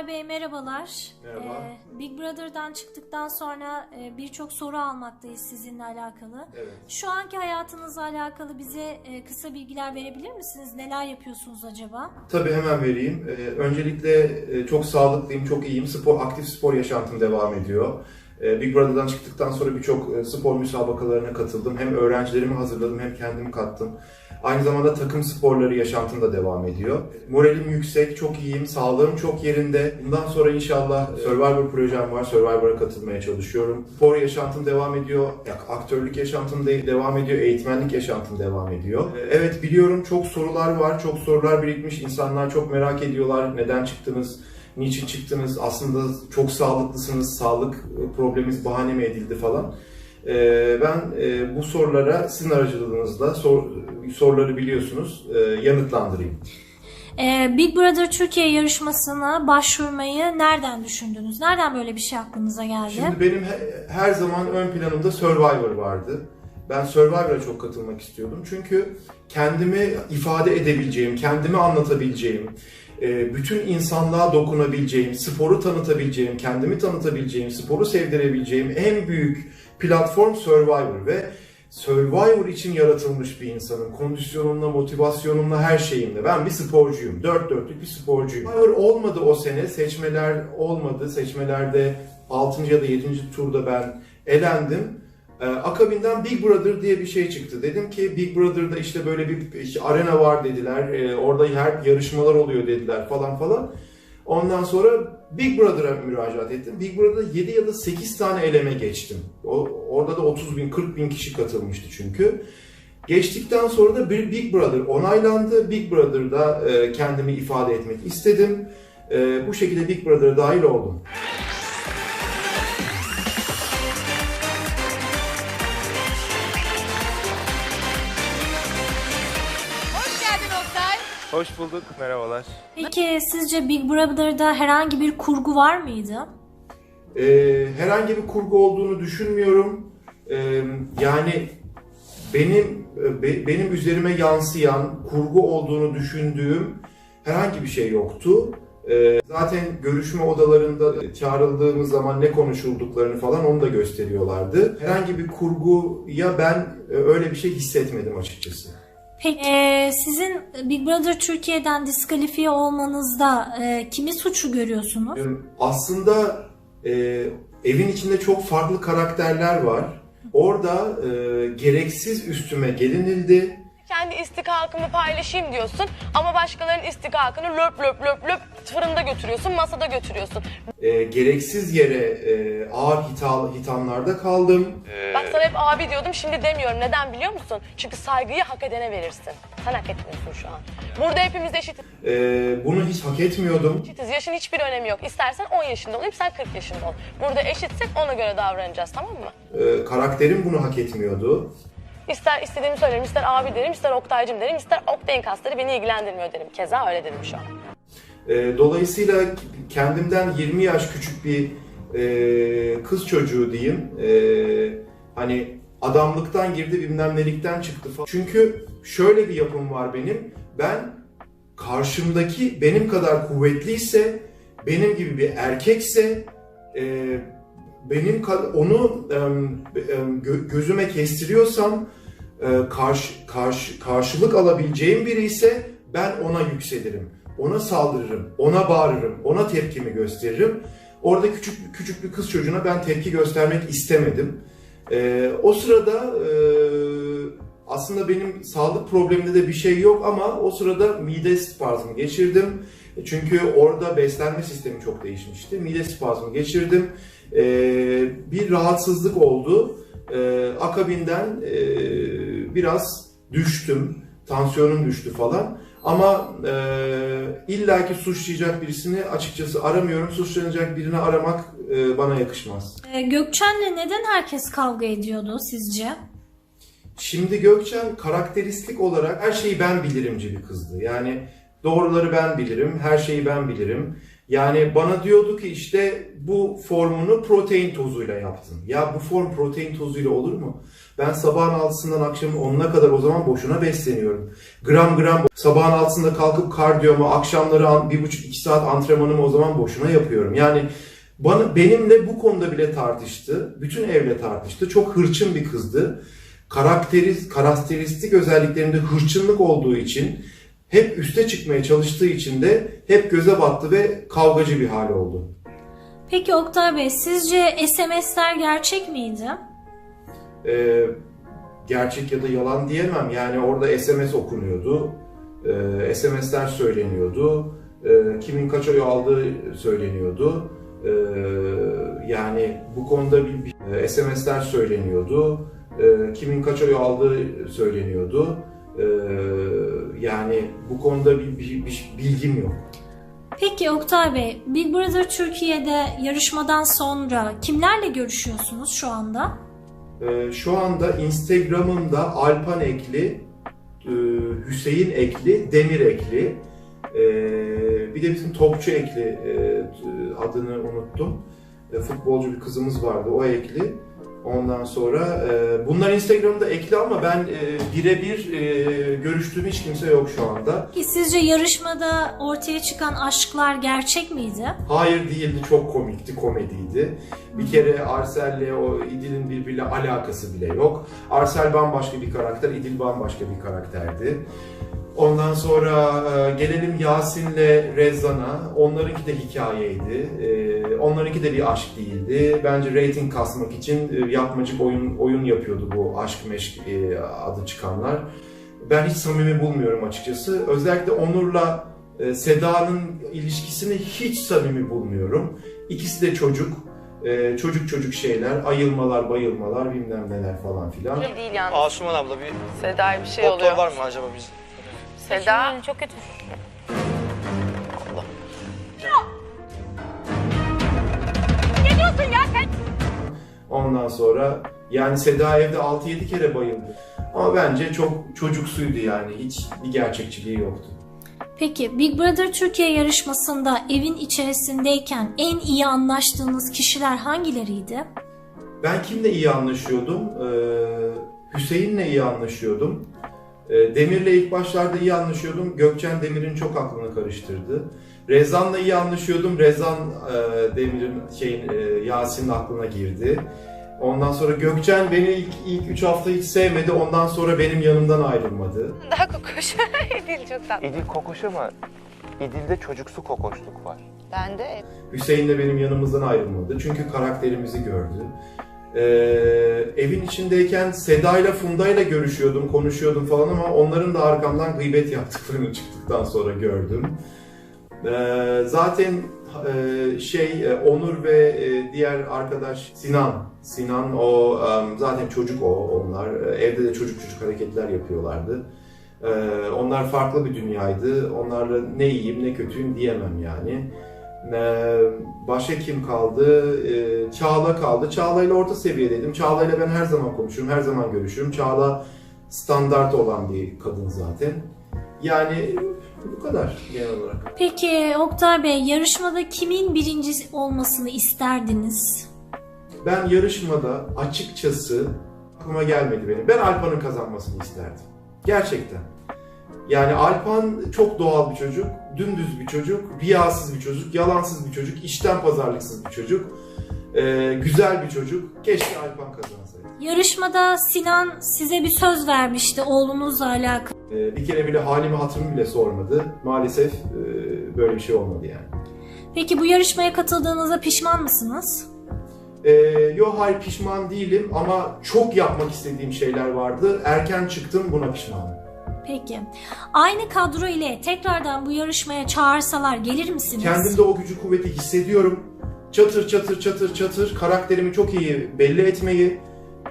Gökçay Bey merhabalar. Merhaba. Ee, Big Brother'dan çıktıktan sonra e, birçok soru almaktayız sizinle alakalı. Evet. Şu anki hayatınızla alakalı bize e, kısa bilgiler verebilir misiniz? Neler yapıyorsunuz acaba? Tabii hemen vereyim. Ee, öncelikle e, çok sağlıklıyım, çok iyiyim. Spor, aktif spor yaşantım devam ediyor. Ee, Big Brother'dan çıktıktan sonra birçok e, spor müsabakalarına katıldım. Hem öğrencilerimi hazırladım hem kendimi kattım. Aynı zamanda takım sporları yaşantım da devam ediyor. Moralim yüksek, çok iyiyim, sağlığım çok yerinde. Bundan sonra inşallah Survivor projem var. Survivor'a katılmaya çalışıyorum. Spor yaşantım devam ediyor. Aktörlük yaşantım de- devam ediyor. Eğitmenlik yaşantım devam ediyor. Ee, Evet biliyorum çok sorular var. Çok sorular birikmiş. İnsanlar çok merak ediyorlar. Neden çıktınız? Niçin çıktınız? Aslında çok sağlıklısınız. Sağlık e, probleminiz bahane mi edildi falan. Ee, Ben e, bu sorulara sizin aracılığınızla sor- soruları biliyorsunuz e, yanıtlandırayım. Big Brother Türkiye yarışmasına başvurmayı nereden düşündünüz? Nereden böyle bir şey aklınıza geldi? Şimdi benim he- her zaman ön planımda Survivor vardı. Ben Survivor'a çok katılmak istiyordum. Çünkü kendimi ifade edebileceğim, kendimi anlatabileceğim, e, bütün insanlığa dokunabileceğim, sporu tanıtabileceğim, kendimi tanıtabileceğim, sporu sevdirebileceğim en büyük platform Survivor ve Survivor için yaratılmış bir insanım. Kondisyonumla, motivasyonumla, her şeyimle. Ben bir sporcuyum. Dört dörtlük bir sporcuyum. Survivor olmadı o sene. Seçmeler olmadı. Seçmelerde 6. ya da 7. turda ben elendim. Ee, Akabinden Big Brother diye bir şey çıktı. Dedim ki Big Brother'da işte böyle bir işte arena var dediler. Ee, orada her yarışmalar oluyor dediler falan falan. Ondan sonra Big Brother'a müracaat ettim. Big Brother'da 7 ya da 8 tane eleme geçtim. O, orada da 30 bin, 40 bin kişi katılmıştı çünkü. Geçtikten sonra da bir Big Brother onaylandı. Big Brother'da e, kendimi ifade etmek istedim. E, bu şekilde Big Brother'a dahil oldum. Hoş bulduk, merhabalar. Peki sizce Big Brother'da herhangi bir kurgu var mıydı? E, herhangi bir kurgu olduğunu düşünmüyorum. E, yani benim e, be- benim üzerime yansıyan kurgu olduğunu düşündüğüm herhangi bir şey yoktu. E, zaten görüşme odalarında çağrıldığımız zaman ne konuşulduklarını falan onu da gösteriyorlardı. Herhangi bir kurguya ben e, öyle bir şey hissetmedim açıkçası. Peki e, sizin Big Brother Türkiye'den diskalifiye olmanızda e, kimi suçu görüyorsunuz? Ee, Aslında e, evin içinde çok farklı karakterler var. Orada e, gereksiz üstüme gelinildi. Kendi istikakımı paylaşayım diyorsun ama başkalarının istikakını löp löp löp löp fırında götürüyorsun, masada götürüyorsun. E, gereksiz yere e, ağır hita, hithamlarda kaldım. Bak sana hep abi diyordum şimdi demiyorum. Neden biliyor musun? Çünkü saygıyı hak edene verirsin. Sen hak etmiyorsun şu an. Burada hepimiz eşitiz. E, bunu hiç hak etmiyordum. Yaşın hiçbir önemi yok. İstersen 10 yaşında olayım, sen 40 yaşında ol. Burada eşitsek ona göre davranacağız tamam mı? E, karakterim bunu hak etmiyordu. İster istediğimi söylerim, ister abi derim, ister Oktay'cım derim, ister Oktay'ın kasları beni ilgilendirmiyor derim. Keza öyle dedim şu an. E, dolayısıyla kendimden 20 yaş küçük bir e, kız çocuğu diyeyim. E, hani adamlıktan girdi bilmem nelikten çıktı falan. Çünkü şöyle bir yapım var benim. Ben karşımdaki benim kadar kuvvetliyse, benim gibi bir erkekse, e, benim onu gö- gözüme kestiriyorsam, e, karşı, karşı, karşılık alabileceğim biri ise ben ona yükselirim. Ona saldırırım, ona bağırırım, ona tepkimi gösteririm. Orada küçük küçük bir kız çocuğuna ben tepki göstermek istemedim. E, o sırada e, aslında benim sağlık probleminde de bir şey yok ama o sırada mide spazmı geçirdim. Çünkü orada beslenme sistemi çok değişmişti. Mide spazmı geçirdim. E, bir rahatsızlık oldu. E, akabinden e, biraz düştüm. Tansiyonum düştü falan. Ama e, illaki suçlayacak birisini açıkçası aramıyorum. Suçlanacak birini aramak e, bana yakışmaz. E, Gökçen'le neden herkes kavga ediyordu sizce? Şimdi Gökçen karakteristik olarak her şeyi ben bilirimci bir kızdı. Yani doğruları ben bilirim, her şeyi ben bilirim. Yani bana diyordu ki işte bu formunu protein tozuyla yaptın. Ya bu form protein tozuyla olur mu? Ben sabahın altısından akşamın 10'una kadar o zaman boşuna besleniyorum. Gram gram sabahın altısında kalkıp kardiyomu, akşamları an- bir buçuk iki saat antrenmanımı o zaman boşuna yapıyorum. Yani bana benimle bu konuda bile tartıştı. Bütün evle tartıştı. Çok hırçın bir kızdı. Karakteriz, karakteristik özelliklerinde hırçınlık olduğu için hep üste çıkmaya çalıştığı için de hep göze battı ve kavgacı bir hali oldu. Peki Oktay Bey sizce SMS'ler gerçek miydi? Ee, gerçek ya da yalan diyemem. Yani orada SMS okunuyordu. Ee, SMS'ler söyleniyordu. Ee, kimin kaç oy aldığı söyleniyordu. Ee, yani bu konuda bir, bir- e, SMS'ler söyleniyordu. Ee, kimin kaç oy aldığı söyleniyordu. Ee, yani bu konuda bir, bir- bir bilgim yok. Peki Oktay Bey, Big Brother Türkiye'de yarışmadan sonra kimlerle görüşüyorsunuz şu anda? Ee, şu anda Instagram'ımda Alpan Ekli, e, Hüseyin Ekli, Demir Ekli, e, bir de bizim Topçu Ekli e, adını unuttum. E, Futbolcu bir kızımız vardı, o Ekli. Ondan sonra e, bunlar Instagram'da ekli ama ben e, birebir e, görüştüğüm hiç kimse yok şu anda. Ki sizce yarışmada ortaya çıkan aşklar gerçek miydi? Hayır değildi, çok komikti, komediydi. Bir kere Arsel'le o İdil'in birbiriyle alakası bile yok. Arsel bambaşka bir karakter, İdil bambaşka bir karakterdi. Ondan sonra e, gelelim Yasin'le Rezzan'a. Onlarınki de hikayeydi. E, onlarınki de bir aşk değildi. Bence reyting kasmak için e, yapmacık oyun oyun yapıyordu bu aşk meşk e, adı çıkanlar. Ben hiç samimi bulmuyorum açıkçası. Özellikle Onur'la e, Seda'nın ilişkisini hiç samimi bulmuyorum. İkisi de çocuk. Çocuk çocuk şeyler, ayılmalar, bayılmalar, bilmem neler falan filan. Öyle değil yani. Asuman abla bir Seda'ya bir şey doktor oluyor. var mı acaba biz? Seda. Çok kötü. Ondan sonra yani Seda evde 6-7 kere bayıldı. Ama bence çok çocuksuydu yani. Hiç bir gerçekçiliği yoktu. Peki Big Brother Türkiye yarışmasında evin içerisindeyken en iyi anlaştığınız kişiler hangileriydi? Ben kimle iyi anlaşıyordum? Ee, Hüseyin'le iyi anlaşıyordum. Ee, Demir'le ilk başlarda iyi anlaşıyordum. Gökçen Demir'in çok aklını karıştırdı. Rezan'la iyi anlaşıyordum. Rezan e, Demir'in şeyin e, Yasin'in aklına girdi. Ondan sonra Gökçen beni ilk ilk 3 hafta hiç sevmedi. Ondan sonra benim yanımdan ayrılmadı. Daha kokuş. Dil çok tatlı. İdil kokoş ama İdil'de çocuksu kokoşluk var. Ben de Hüseyin de benim yanımızdan ayrılmadı. Çünkü karakterimizi gördü. Ee, evin içindeyken Seda ile Funda ile görüşüyordum, konuşuyordum falan ama onların da arkamdan gıybet yaptıklarını çıktıktan sonra gördüm. Ee, zaten e, şey e, Onur ve e, diğer arkadaş Sinan, Sinan o e, zaten çocuk o onlar. E, Evde de çocuk çocuk hareketler yapıyorlardı. Onlar farklı bir dünyaydı. Onlarla ne iyiyim ne kötüyüm diyemem yani. Ee, başka kim kaldı? Çağla kaldı. Çağla ile orta seviyedeydim. Çağla ile ben her zaman konuşurum, her zaman görüşürüm. Çağla standart olan bir kadın zaten. Yani bu kadar genel olarak. Peki Oktay Bey yarışmada kimin birinci olmasını isterdiniz? Ben yarışmada açıkçası aklıma gelmedi benim. Ben Alpan'ın kazanmasını isterdim. Gerçekten. Yani Alpan çok doğal bir çocuk, dümdüz bir çocuk, riyasız bir çocuk, yalansız bir çocuk, işten pazarlıksız bir çocuk, ee, güzel bir çocuk. Keşke Alpan kazansaydı. Yarışmada Sinan size bir söz vermişti oğlunuzla alakalı. Ee, bir kere bile halimi hatırımı bile sormadı. Maalesef e, böyle bir şey olmadı yani. Peki bu yarışmaya katıldığınızda pişman mısınız? Ee, yo hayır pişman değilim ama çok yapmak istediğim şeyler vardı. Erken çıktım buna pişmanım. Peki. Aynı kadro ile tekrardan bu yarışmaya çağırsalar gelir misiniz? Kendimde o gücü kuvveti hissediyorum. Çatır çatır çatır çatır karakterimi çok iyi belli etmeyi,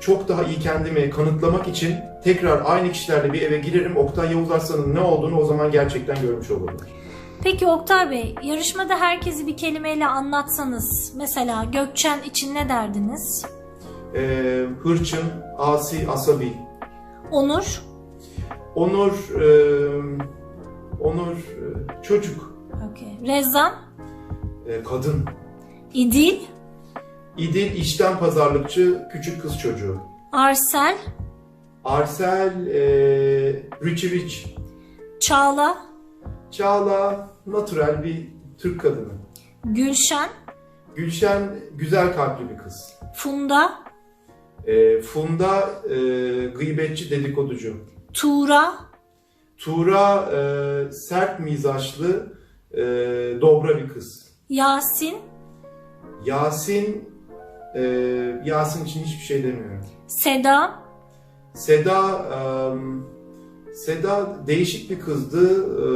çok daha iyi kendimi kanıtlamak için tekrar aynı kişilerle bir eve girerim. Oktay Yavuz Arslan'ın ne olduğunu o zaman gerçekten görmüş olurlar. Peki Oktay Bey, yarışmada herkesi bir kelimeyle anlatsanız, mesela Gökçen için ne derdiniz? Ee, hırçın, asi, asabi. Onur? Onur, e, Onur e, çocuk. Okay. Rezan? e, kadın. İdil, İdil işten pazarlıkçı küçük kız çocuğu. Arsel, Arsel e, Rich. Çağla, Çağla natural bir Türk kadını. Gülşen, Gülşen güzel kalpli bir kız. Funda, E, Funda e, gıybetçi dedikoducu. Tuğra, Tuğra e, sert mizaçlı e, dobra bir kız. Yasin, Yasin e, Yasin için hiçbir şey demiyorum. Seda, Seda em, Seda değişik bir kızdı. E,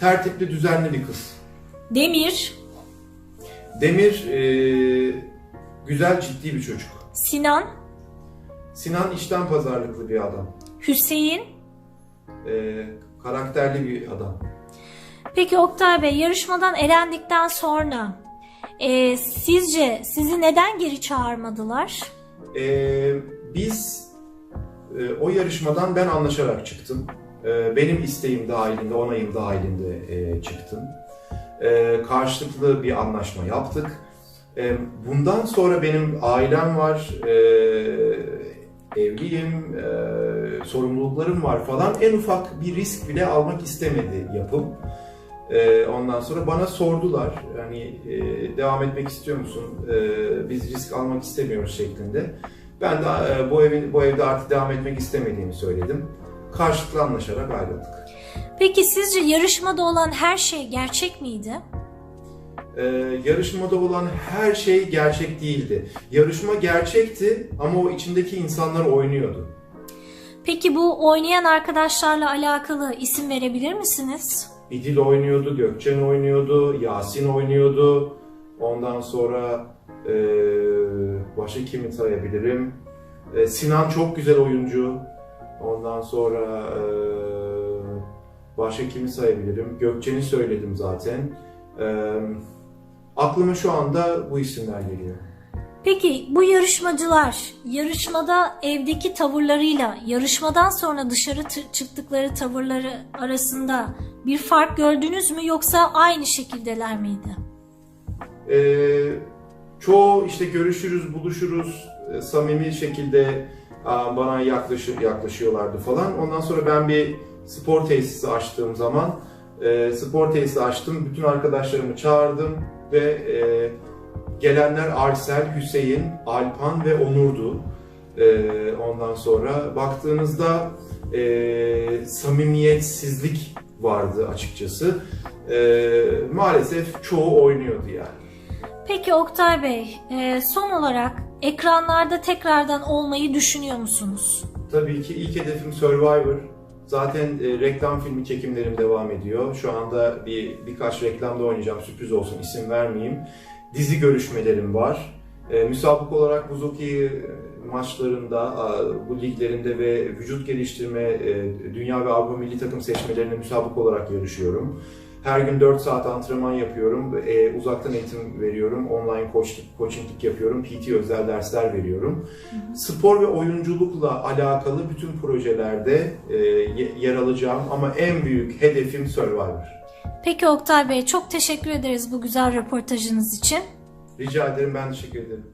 tertipli düzenli bir kız. Demir, Demir e, güzel ciddi bir çocuk. Sinan, Sinan işten pazarlıklı bir adam. Hüseyin. E, karakterli bir adam. Peki Oktay Bey yarışmadan elendikten sonra e, sizce sizi neden geri çağırmadılar? E, biz e, o yarışmadan ben anlaşarak çıktım. E, benim isteğim dahilinde, onayım dahilinde e, çıktım. E, karşılıklı bir anlaşma yaptık. E, bundan sonra benim ailem var, e, evliyim, e, sorumluluklarım var falan. En ufak bir risk bile almak istemedi yapım. E, ondan sonra bana sordular, hani e, devam etmek istiyor musun? E, biz risk almak istemiyoruz şeklinde. Ben de e, bu evin bu evde artık devam etmek istemediğimi söyledim. Karşılıklı anlaşarak ayrıldık. Peki sizce yarışmada olan her şey gerçek miydi? Ee, yarışmada olan her şey gerçek değildi. Yarışma gerçekti ama o içindeki insanlar oynuyordu. Peki bu oynayan arkadaşlarla alakalı isim verebilir misiniz? İdil oynuyordu, Gökçen oynuyordu, Yasin oynuyordu. Ondan sonra e, başka kimi sayabilirim? E, Sinan çok güzel oyuncu. Ondan sonra e, başka kimi sayabilirim? Gökçen'i söyledim zaten. E, aklıma şu anda bu isimler geliyor. Peki bu yarışmacılar yarışmada evdeki tavırlarıyla yarışmadan sonra dışarı tı- çıktıkları tavırları arasında bir fark gördünüz mü yoksa aynı şekildeler miydi? Ee, çoğu işte görüşürüz, buluşuruz, e, samimi şekilde bana yaklaşır, yaklaşıyorlardı falan. Ondan sonra ben bir spor tesisi açtığım zaman e, spor tesisi açtım, bütün arkadaşlarımı çağırdım ve e, gelenler Arsel, Hüseyin, Alpan ve Onur'du. E, ondan sonra baktığınızda e, samimiyetsizlik vardı açıkçası. E, maalesef çoğu oynuyordu yani. Peki Oktay Bey, e, son olarak ekranlarda tekrardan olmayı düşünüyor musunuz? Tabii ki ilk hedefim Survivor. Zaten e, reklam filmi çekimlerim devam ediyor. Şu anda bir birkaç reklamda oynayacağım. Sürpriz olsun isim vermeyeyim. Dizi görüşmelerim var. E, müsabık olarak Buzuki maçlarında, a, bu liglerinde ve vücut geliştirme, e, dünya ve Avrupa milli takım seçmelerinde müsabık olarak yarışıyorum. Her gün 4 saat antrenman yapıyorum, e, uzaktan eğitim veriyorum, online coaching, coachinglik yapıyorum, PT özel dersler veriyorum. Spor ve oyunculukla alakalı bütün projelerde e, ye- yer alacağım ama en büyük hedefim Survivor. Peki Oktay Bey çok teşekkür ederiz bu güzel röportajınız için. Rica ederim, ben teşekkür ederim.